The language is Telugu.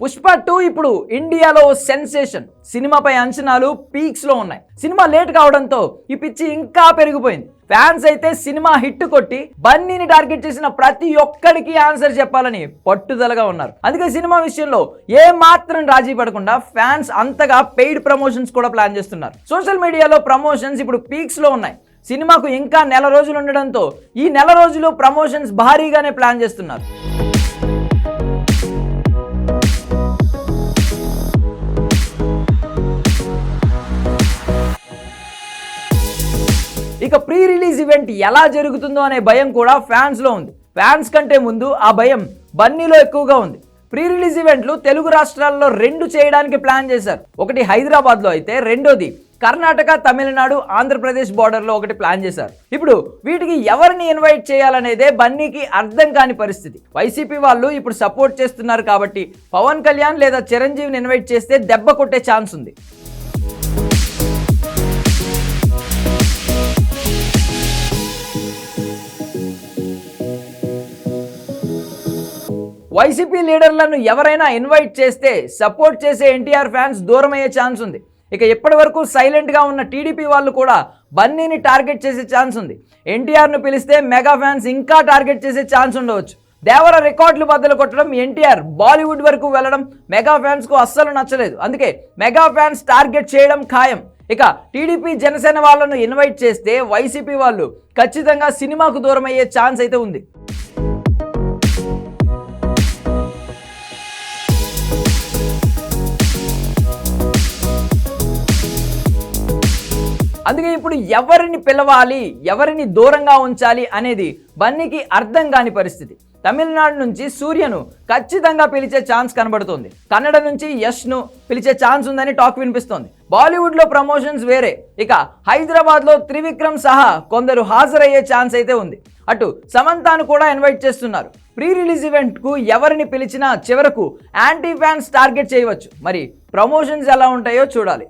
పుష్ప టూ ఇప్పుడు ఇండియాలో సెన్సేషన్. సినిమాపై అంచనాలు పీక్స్లో ఉన్నాయి. సినిమా లేట్ కావడంతో ఈ పిచ్చి ఇంకా పెరిగిపోయింది. ఫ్యాన్స్ అయితే సినిమా హిట్ కొట్టి బన్నీని టార్గెట్ చేసిన ప్రతి ఒక్కడికి ఆన్సర్ చెప్పాలని పట్టుదలగా ఉన్నారు. అందుకే సినిమా విషయంలో ఏ మాత్రం రాజీ పడకుండా ఫ్యాన్స్ అంతగా పెయిడ్ ప్రమోషన్స్ కూడా ప్లాన్ చేస్తున్నారు. సోషల్ మీడియాలో ప్రమోషన్స్ ఇప్పుడు పీక్స్లో ఉన్నాయి. సినిమాకు ఇంకా నెల రోజులు ఉండడంతో ఈ నెల రోజులు ప్రమోషన్స్ భారీగానే ప్లాన్ చేస్తున్నారు. ఇక ప్రీ రిలీజ్ ఈవెంట్ ఎలా జరుగుతుందో అనే భయం కూడా ఫ్యాన్స్లో ఉంది. ఫ్యాన్స్ కంటే ముందు ఆ భయం బన్నీలో ఎక్కువగా ఉంది. ప్రీ రిలీజ్ ఈవెంట్లు తెలుగు రాష్ట్రాల్లో రెండు చేయడానికి ప్లాన్ చేశారు. ఒకటి హైదరాబాద్లో అయితే రెండోది కర్ణాటక తమిళనాడు ఆంధ్రప్రదేశ్ బార్డర్లో ఒకటి ప్లాన్ చేశారు. ఇప్పుడు వీటికి ఎవరిని ఇన్వైట్ చేయాలనేదే బన్నీకి అర్థం కాని పరిస్థితి. వైసీపీ వాళ్ళు ఇప్పుడు సపోర్ట్ చేస్తున్నారు కాబట్టి పవన్ కళ్యాణ్ లేదా చిరంజీవిని ఇన్వైట్ చేస్తే దెబ్బ కొట్టే ఛాన్స్ ఉంది. వైసీపీ లీడర్లను ఎవరైనా ఇన్వైట్ చేస్తే సపోర్ట్ చేసే ఎన్టీఆర్ ఫ్యాన్స్ దూరమయ్యే ఛాన్స్ ఉంది. ఇక ఇప్పటి వరకు సైలెంట్గా ఉన్న టీడీపీ వాళ్ళు కూడా బన్నీని టార్గెట్ చేసే ఛాన్స్ ఉంది. ఎన్టీఆర్ను పిలిస్తే మెగా ఫ్యాన్స్ ఇంకా టార్గెట్ చేసే ఛాన్స్ ఉండవచ్చు. దేవర రికార్డులు బద్దలు కొట్టడం ఎన్టీఆర్ బాలీవుడ్ వరకు వెళ్ళడం మెగా ఫ్యాన్స్కు అస్సలు నచ్చలేదు. అందుకే మెగా ఫ్యాన్స్ టార్గెట్ చేయడం ఖాయం. ఇక టీడీపీ జనసేన వాళ్ళను ఇన్వైట్ చేస్తే వైసీపీ వాళ్ళు ఖచ్చితంగా సినిమాకు దూరం అయ్యే ఛాన్స్ అయితే ఉంది. అందుకే ఇప్పుడు ఎవరిని పిలవాలి ఎవరిని దూరంగా ఉంచాలి అనేది బన్నీకి అర్థం కాని పరిస్థితి. తమిళనాడు నుంచి సూర్యను ఖచ్చితంగా పిలిచే ఛాన్స్ కనబడుతుంది. కన్నడ నుంచి యష్ను పిలిచే ఛాన్స్ ఉందని టాక్ వినిపిస్తోంది. బాలీవుడ్లో ప్రమోషన్స్ వేరే. ఇక హైదరాబాద్లో త్రివిక్రమ్ సహా కొందరు హాజరయ్యే ఛాన్స్ అయితే ఉంది. అటు సమంతాను కూడా ఇన్వైట్ చేస్తున్నారు. ప్రీ రిలీజ్ ఈవెంట్కు ఎవరిని పిలిచినా చివరకు యాంటీ ఫ్యాన్స్ టార్గెట్ చేయవచ్చు. మరి ప్రమోషన్స్ ఎలా ఉంటాయో చూడాలి.